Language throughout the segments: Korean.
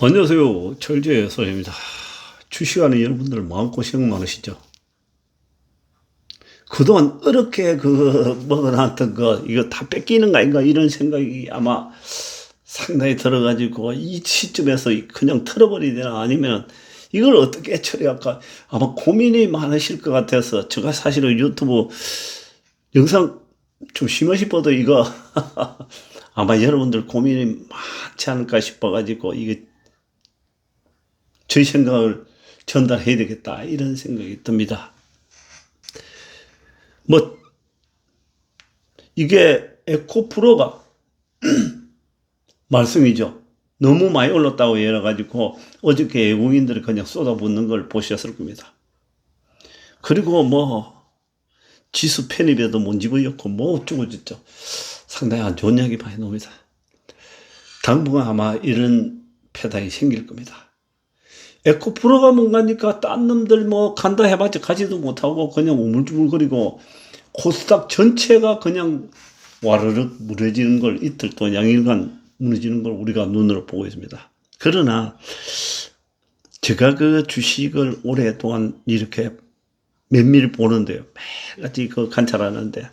안녕하세요. 철저의 소입니다 주식하는 여러분들 마음고생 많으시죠? 그동안 어렵게 그 먹어놨던 거, 이거 다 뺏기는 거 아닌가 이런 생각이 아마 상당히 들어가지고 이 시점에서 그냥 털어버리거나 아니면 이걸 어떻게 처리할까 아마 고민이 많으실 것 같아서 제가 사실은 유튜브 영상 좀 심하시 뻗어 이거 아마 여러분들 고민이 많지 않을까 싶어가지고 이게 저희 생각을 전달해야 되겠다 이런 생각이 듭니다. 뭐 이게 에코프로가 말씀이죠. 너무 많이 올랐다고 여러 가지고 어저께 외국인들이 그냥 쏟아붓는 걸 보셨을 겁니다. 그리고 뭐 지수 편입에도 문지부였고 뭐 어쩌고 저쩌고 상당히 안 좋은 이야기 많이 나옵니다. 당분간 아마 이런 패당이 생길 겁니다. 에코프로가 뭔가니까 딴 놈들 뭐 간다 해봤자 가지도 못하고 그냥 우물쭈물거리고 코스닥 전체가 그냥 와르륵 무너지는 걸 이틀 동안 양일간 무너지는 걸 우리가 눈으로 보고 있습니다. 그러나 제가 그 주식을 오랫동안 이렇게 면밀히 보는데요. 매일같이 그 관찰하는데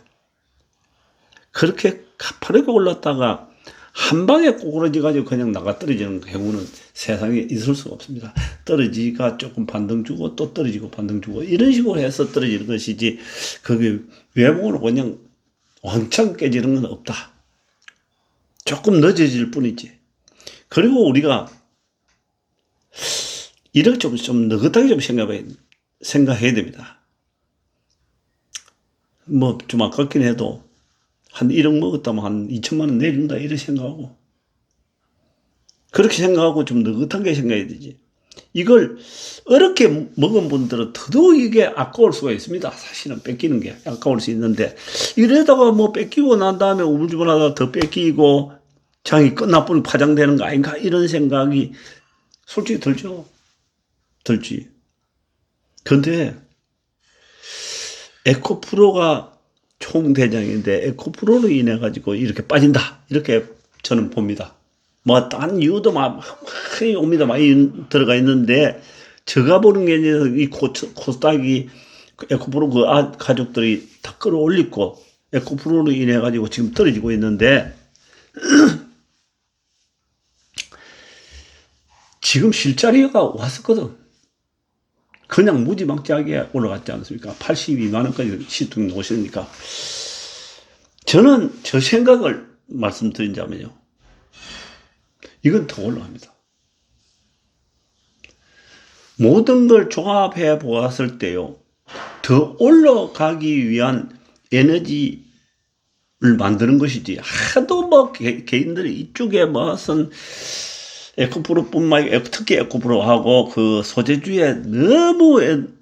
그렇게 가파르게 올랐다가 한 방에 꼬꾸라지 가지고 그냥 나가 떨어지는 경우는 세상에 있을 수가 없습니다. 떨어지가 조금 반등 주고 또 떨어지고 반등 주고 이런 식으로 해서 떨어지는 것이지 그게 외모로 그냥 왕창 깨지는 건 없다. 조금 늦어질 뿐이지. 그리고 우리가 이렇게 좀, 좀 느긋하게 좀 생각해, 생각해야 됩니다. 뭐 좀 아깝긴 해도 한 1억 먹었다면 한 2천만 원 내준다 이렇게 생각하고 그렇게 생각하고 좀 느긋하게 생각해야 되지. 이걸 어렵게 먹은 분들은 더더욱 이게 아까울 수가 있습니다. 사실은 뺏기는 게 아까울 수 있는데 이러다가 뭐 뺏기고 난 다음에 우물쭈물하다가 더 뺏기고 장이 끝나뿐 파장되는 거 아닌가 이런 생각이 솔직히 들죠. 들지. 근데 에코프로가 총대장인데 에코프로로 인해 가지고 이렇게 빠진다 이렇게 저는 봅니다. 뭐딴 이유도 많이 옵니다. 많이 들어가 있는데 제가 보는 게 이제 이 코스닥이 에코프로 그 아, 가족들이 다 끌어올리고 에코프로로 인해 가지고 지금 떨어지고 있는데 지금 실자리가 왔었거든. 그냥 무지막지하게 올라갔지 않습니까? 82만 원까지 시중에 오시니까. 저는 저 생각을 말씀드린다면요. 이건 더 올라갑니다. 모든 걸 종합해 보았을 때요. 더 올라가기 위한 에너지를 만드는 것이지. 하도 뭐 개, 인들이 이쪽에 무슨 에코프로뿐만 아니라 특히 에코프로하고 그 소재주에 너무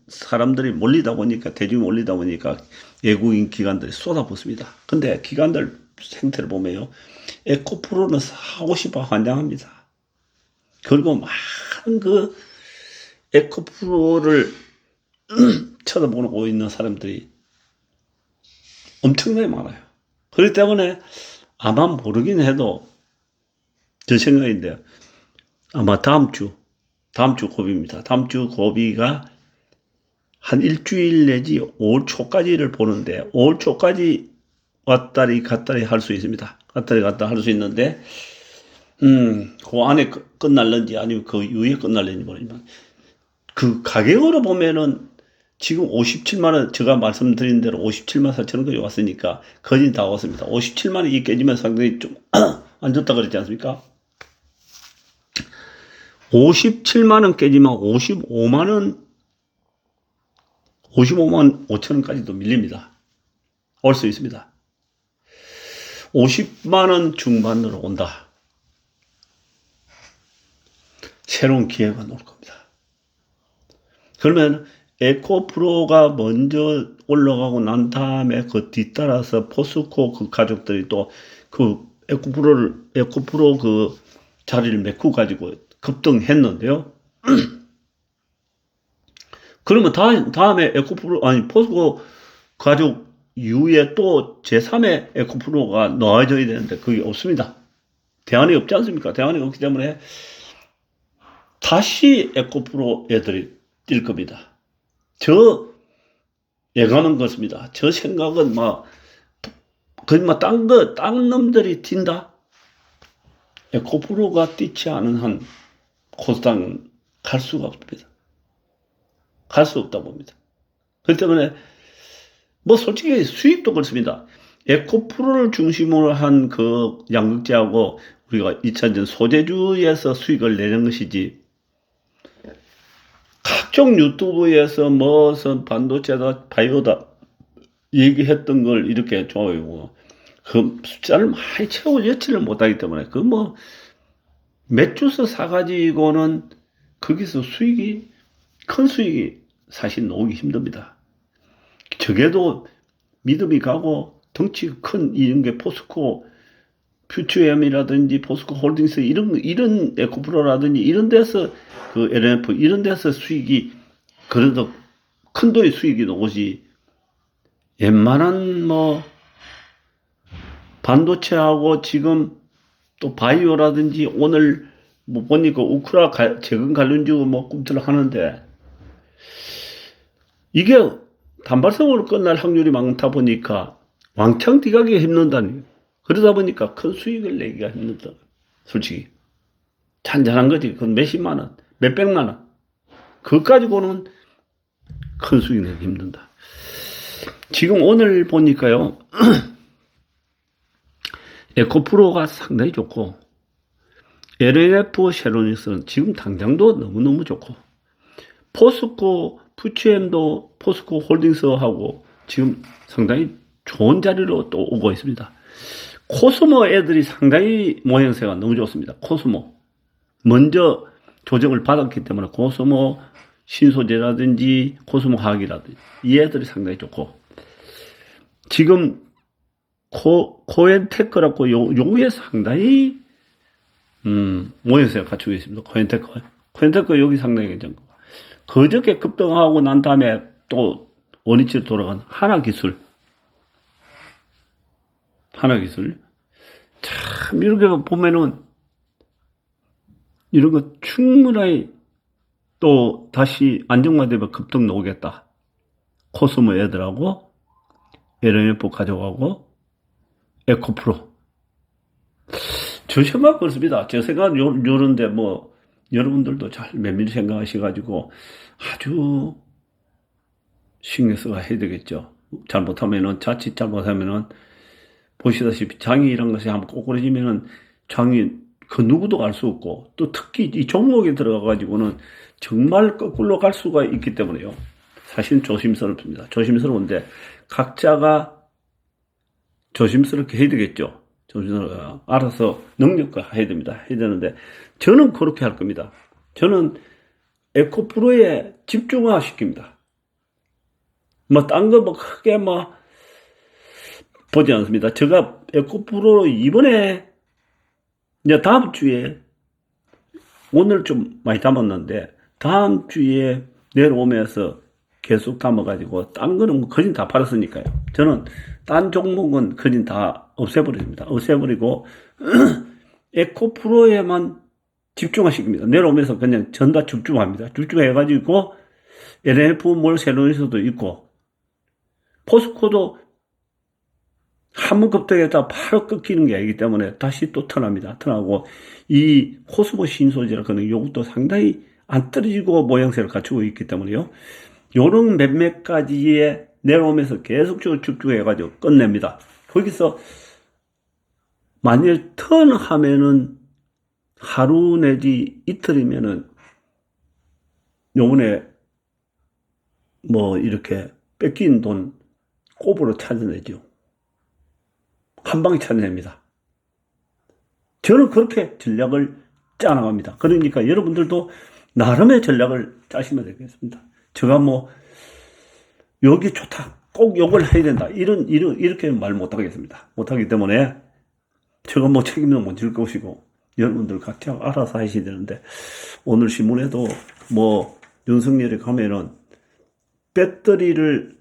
사람들이 몰리다 보니까 대중이 몰리다 보니까 외국인 기관들이 쏟아붓습니다. 근데 기관들 생태를 보면요. 에코프로는 사고 싶어 환장합니다. 그리고 많은 그 에코프로를 쳐다보고 있는 사람들이 엄청나게 많아요. 그렇기 때문에 아마 모르긴 해도 제 생각인데 아마 다음 주, 다음 주 고비입니다. 다음 주 고비가 한 일주일 내지 5월 초까지를 보는데 5월 초까지 왔다리 갔다리 할 수 있습니다. 갔다리 갔다 할 수 있는데 음, 그 안에 끝날는지 아니면 그 이후에 끝날는지 모르지만 그 가격으로 보면은 지금 57만 원 제가 말씀드린 대로 57만 4천 원까지 왔으니까 거진 다 왔습니다. 57만 원이 깨지면 상당히 좀 안 좋다 그랬지 않습니까? 57만원 깨지면 55만원, 55만 5천원까지도 밀립니다. 올 수 있습니다. 50만원 중반으로 온다. 새로운 기회가 올 겁니다. 그러면 에코 프로가 먼저 올라가고 난 다음에 그 뒤따라서 포스코 그 가족들이 또 그 에코 프로를, 에코 프로 그 자리를 메꾸 가지고 급등했는데요. 그러면 다, 다음에 에코프로, 아니, 포스코 가족 이후에 또 제3의 에코프로가 나와줘야 되는데 그게 없습니다. 대안이 없지 않습니까? 대안이 없기 때문에 다시 에코프로 애들이 뛸 겁니다. 저 예감은 그렇습니다. 저 생각은 막 거의 막딴 거, 딴 놈들이 튄다? 에코프로가 뛰지 않은 한 코스닥은 갈 수가 없습니다. 갈 수 없다 봅니다. 그렇기 때문에 뭐 솔직히 수익도 그렇습니다. 에코프로를 중심으로 한 그 양극재하고 우리가 2차전 소재주에서 수익을 내는 것이지 각종 유튜브에서 무슨 반도체다 바이오다 얘기했던 걸 이렇게 좋아요. 그 숫자를 많이 여치를 못하기 때문에 그뭐 몇 주서 사가지고는 거기서 수익이 큰 수익이 사실 나오기 힘듭니다. 적에도 믿음이 가고 덩치 큰 이런 게 포스코 퓨처엠이라든지 포스코 홀딩스 이런 이런 에코프로라든지 이런 데서 그 LNF 이런 데서 수익이 그래도 큰 돈의 수익이 나오지 웬만한 뭐 반도체하고 지금 또 바이오라든지 오늘 뭐 보니까 우크라 가- 재건 관련주 뭐 꿈틀 하는데 이게 단발성으로 끝날 확률이 많다 보니까 왕창 뛰가기 힘든다니 그러다 보니까 큰 수익을 내기가 힘들다. 솔직히. 잔잔한 거지. 그건 몇십만 원 몇백만 원. 그것 가지고는 큰 수익 내기 힘든다. 지금 오늘 보니까요 에코프로가 상당히 좋고 LLF 쉐로닉스는 지금 당장도 너무너무 좋고 포스코 푸치엠도 포스코 홀딩스하고 지금 상당히 좋은 자리로 또 오고 있습니다. 코스모 애들이 상당히 모양새가 너무 좋습니다. 코스모 먼저 조정을 받았기 때문에 코스모 신소재라든지 코스모 화학이라든지 이 애들이 상당히 좋고 지금 코, 코엔테크라고 요, 요게 상당히, 음, 모양새가 갖추고 있습니다. 코엔테크. 코엔테크 여기 상당히 괜찮고. 그저께 급등하고 난 다음에 또 원위치로 돌아간 하나 기술. 하나 기술. 참, 이렇게 보면은, 이런 거 충분히 또 다시 안정화되면 급등 나오겠다. 코스모 애들하고, LNF 가져가고, 에코프로. 저 생각 그렇습니다. 제 생각 요, 요런데 뭐, 여러분들도 잘 면밀히 생각하셔가지고 아주 신경 써가 해야 되겠죠. 잘못하면은, 자칫 잘못하면은, 보시다시피 장이 이런 것이 한번 꼬꾸라지면은 장이 그 누구도 알수 없고 또 특히 이 종목에 들어가가지고는 정말 거꾸로 갈 수가 있기 때문에요. 사실 조심스럽습니다. 조심스러운데 각자가 조심스럽게 해야 되겠죠. 조심스럽게 알아서 능력과 해야 됩니다. 해야 되는데 저는 그렇게 할 겁니다. 저는 에코 프로에 집중화 시킵니다. 뭐 딴 거 뭐 크게 뭐 보지 않습니다. 제가 에코 프로 이번에 이제 다음 주에 오늘 좀 많이 담았는데 다음 주에 내려오면서 계속 담아가지고 딴 거는 뭐 거진 다 팔았으니까요. 저는 딴 종목은 거진 다 없애버립니다. 없애버리고 에코 프로에만 집중하십니다. 내려오면서 그냥 전 다 집중합니다. 집중해가지고 LNF 몰 세론에서도 있고 포스코도 한번 급등했다 바로 끊기는 게 아니기 때문에 다시 또 턴합니다. 턴하고 이 코스모 신소재라 그는 요것도 상당히 안 떨어지고 모양새를 갖추고 있기 때문에요. 요런 몇몇 가지에 내려오면서 계속적으로 집중해가지고 끝냅니다. 거기서 만일 턴 하면은 하루 내지 이틀이면은 요번에 뭐 이렇게 뺏긴 돈 꼽으로 찾아내죠. 한 방에 찾아냅니다. 저는 그렇게 전략을 짜나갑니다. 그러니까 여러분들도 나름의 전략을 짜시면 되겠습니다. 제가 뭐 여기 좋다. 꼭 요걸 해야 된다. 이런, 이런, 이렇게 말 못 하겠습니다. 못 하기 때문에 제가 뭐 책임도 못 질 것이고 여러분들 각자 알아서 하셔야 되는데 오늘 신문에도 뭐 윤석열이 가면은 배터리를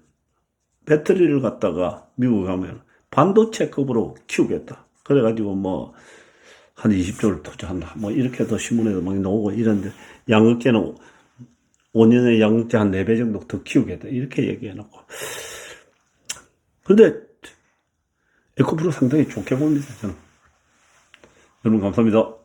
배터리를 갖다가 미국 가면 반도체급으로 키우겠다. 그래가지고 뭐 한 20조를 투자한다. 뭐 이렇게도 신문에도 막 나오고 이런데 양극재는 5년에 양극재 한 4배 정도 더 키우겠다. 이렇게 얘기해 놓고. 근데 에코프로 상당히 좋게 봅니다. 저는. 여러분 감사합니다.